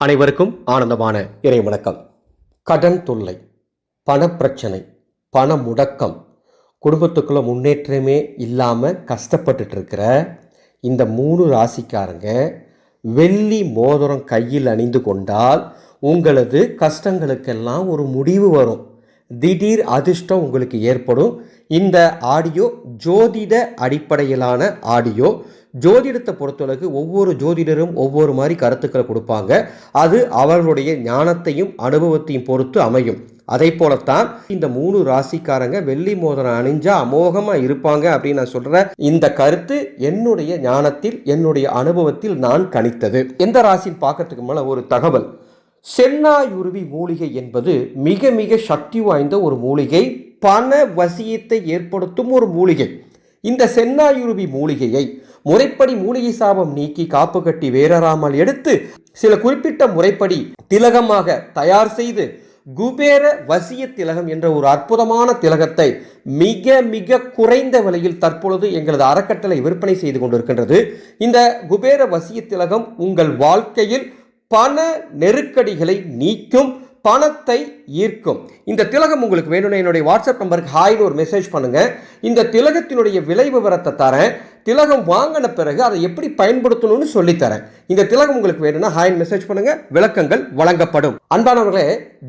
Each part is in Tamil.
அனைவருக்கும் ஆனந்தமான இறை வணக்கம். கடன் தொல்லை பணப்பிரச்சனை பண முடக்கம் குடும்பத்துக்குள்ள முன்னேற்றமே இல்லாமல் கஷ்டப்பட்டுட்டு இருக்கிற இந்த மூணு ராசிக்காரங்க வெள்ளி மோதிரம் கையில் அணிந்து கொண்டால் உங்களது கஷ்டங்களுக்கெல்லாம் ஒரு முடிவு வரும். திடீர் அதிர்ஷ்டம் உங்களுக்கு ஏற்படும். இந்த ஆடியோ ஜோதிட அடிப்படையிலான ஆடியோ. ஜோதிடத்தை பொறுத்தளவுக்கு ஒவ்வொரு ஜோதிடரும் ஒவ்வொரு மாதிரி கருத்துக்களை கொடுப்பாங்க. அது அவர்களுடைய ஞானத்தையும் அனுபவத்தையும் பொறுத்து அமையும். அதே போலத்தான் இந்த மூணு ராசிக்காரங்க வெள்ளி மோதிரம் அணிஞ்சா அமோகமா இருப்பாங்க அப்படின்னு நான் சொல்கிறேன் இந்த கருத்து என்னுடைய ஞானத்தில் என்னுடைய அனுபவத்தில் நான் கணித்தது. எந்த ராசின்னு பார்க்கறதுக்கு மேல ஒரு தகவல். சென்னாயுருவி மூலிகை என்பது மிக மிக சக்தி வாய்ந்த ஒரு மூலிகை. பண வசியத்தை ஏற்படுத்தும் ஒரு மூலிகை. இந்த சென்னாயுருவி மூலிகையை முறைப்படி மூலிகை சாபம் நீக்கி காப்பு கட்டி வேறறாமல் எடுத்து சில குறிப்பிட்ட முறைப்படி திலகமாக தயார் செய்து குபேர வசிய திலகம் என்ற ஒரு அற்புதமான திலகத்தை மிக மிக குறைந்த விலையில் தற்பொழுது எங்களது அறக்கட்டளை விற்பனை செய்து கொண்டிருக்கின்றது. இந்த குபேர வசிய திலகம் உங்கள் வாழ்க்கையில் பண நெருக்கடிகளை நீக்கும் பணத்தை ஈர்க்கும். இந்த திலகம் உங்களுக்கு வேணும்னா என்னுடைய வாட்ஸ்அப் நம்பருக்கு ஹாய்னு ஒரு மெசேஜ் பண்ணுங்க. இந்த திலகத்தினுடைய விலை விவரத்தை தரேன். திலகம் வாங்கின பிறகு அதை எப்படி பயன்படுத்தணும்னு சொல்லித்தரேன். இந்த திலகம் உங்களுக்கு வேணும்னா ஹாயின் மெசேஜ் பண்ணுங்க. விளக்கங்கள் வழங்கப்படும். அன்பானவர்களே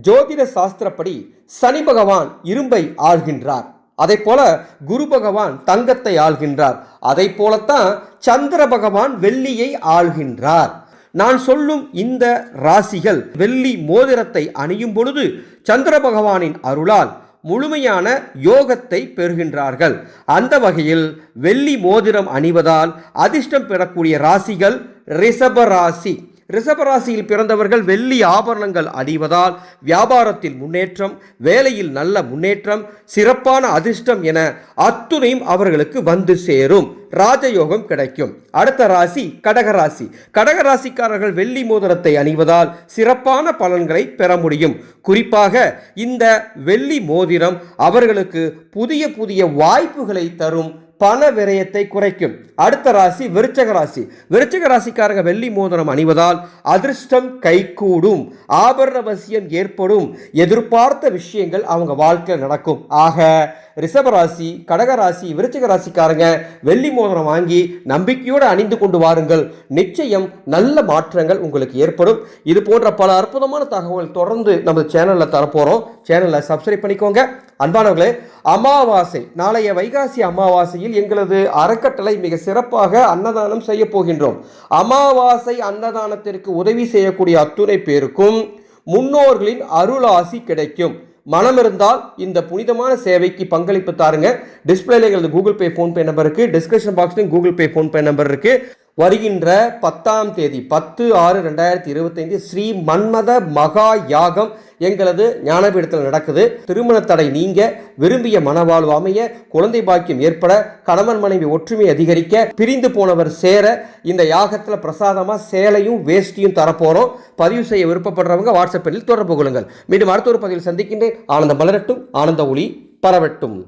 ஜோதிட சாஸ்திரப்படி சனி பகவான் இரும்பை ஆள்கின்றார். அதை போல குரு பகவான் தங்கத்தை ஆள்கின்றார். அதை போலத்தான் சந்திர பகவான் வெள்ளியை ஆள்கின்றார். நான் சொல்லும் இந்த ராசிகள் வெள்ளி மோதிரத்தை அணியும் பொழுது சந்திர பகவானின் அருளால் முழுமையான யோகத்தை பெறுகின்றார்கள். அந்த வகையில் வெள்ளி மோதிரம் அணிவதால் அதிர்ஷ்டம் பெறக்கூடிய ராசிகள் ரிஷப ராசி. ரிஷபராசியில் பிறந்தவர்கள் வெள்ளி ஆபரணங்கள் அணிவதால் வியாபாரத்தில் முன்னேற்றம் வேலையில் நல்ல முன்னேற்றம் சிறப்பான அதிர்ஷ்டம் என அத்துணையும் அவர்களுக்கு வந்து சேரும். ராஜயோகம் கிடைக்கும். அடுத்த ராசி கடகராசி. கடகராசிக்காரர்கள் வெள்ளி மோதிரத்தை அணிவதால் சிறப்பான பலன்களை பெற முடியும். குறிப்பாக இந்த வெள்ளி மோதிரம் அவர்களுக்கு புதிய புதிய வாய்ப்புகளை தரும் பண விரயத்தை குறைக்கும். அடுத்த ராசி விருச்சக ராசி. விருச்சக ராசிக்காரங்க வெள்ளி மோதிரம் அணிவதால் அதிர்ஷ்டம் கைகூடும். ஆபரண வசியம் ஏற்படும். எதிர்பார்த்த விஷயங்கள் அவங்க வாழ்க்கையில் நடக்கும். ஆக ரிஷபராசி கடகராசி விருச்சிக ராசிக்காரங்க வெள்ளி மோதிரம் வாங்கி நம்பிக்கையோடு அணிந்து கொண்டு வாருங்கள். நிச்சயம் நல்ல மாற்றங்கள் உங்களுக்கு ஏற்படும். இது போன்ற பல அற்புதமான தகவல் தொடர்ந்து நம்ம சேனலில் தரப்போகிறோம் சேனலை சப்ஸ்கிரைப் பண்ணிக்கோங்க. அன்பானவர்களே அமாவாசை நாளைய வைகாசி அமாவாசையில் எங்களது அறக்கட்டளை மிக சிறப்பாக அன்னதானம் செய்ய போகின்றோம். அமாவாசை அன்னதானத்திற்கு உதவி செய்யக்கூடிய அத்துணை பேருக்கும் முன்னோர்களின் அருளாசி கிடைக்கும். மனம் இருந்தால் இந்த புனிதமான சேவைக்கு பங்களிப்பு தாருங்க. டிஸ்பிளேல எங்களது கூகுள் பே ஃபோன்பே நம்பர் இருக்கு. டிஸ்கிரிப்ஷன் பாக்ஸ்லையும் கூகுள் பே ஃபோன்பே நம்பர் இருக்கு. வருகின்ற பத்தாம் தேதி பத்து ஆறு ரெண்டாயிரத்தி இருபத்தைந்து ஸ்ரீ மன்மத மகா யாகம் எங்களது ஞானபீடத்தில் நடக்குது. திருமண தடை நீங்க விரும்பிய மனவாழ்வு அமைய குழந்தை பாக்கியம் ஏற்பட கணவன் மனைவி ஒற்றுமை அதிகரிக்க பிரிந்து போனவர் சேர இந்த யாகத்தில் பிரசாதமாக சேலையும் வேஷ்டியும் தரப்போகிறோம் பதிவு செய்ய விருப்பப்படுறவங்க வாட்ஸ்அப்பில் தொடர்பு கொள்ளுங்கள். மீண்டும் அடுத்த ஒரு பதிவில் சந்திக்கின்றேன். ஆனந்த மலரட்டும் ஆனந்த ஒளி பரவட்டும்.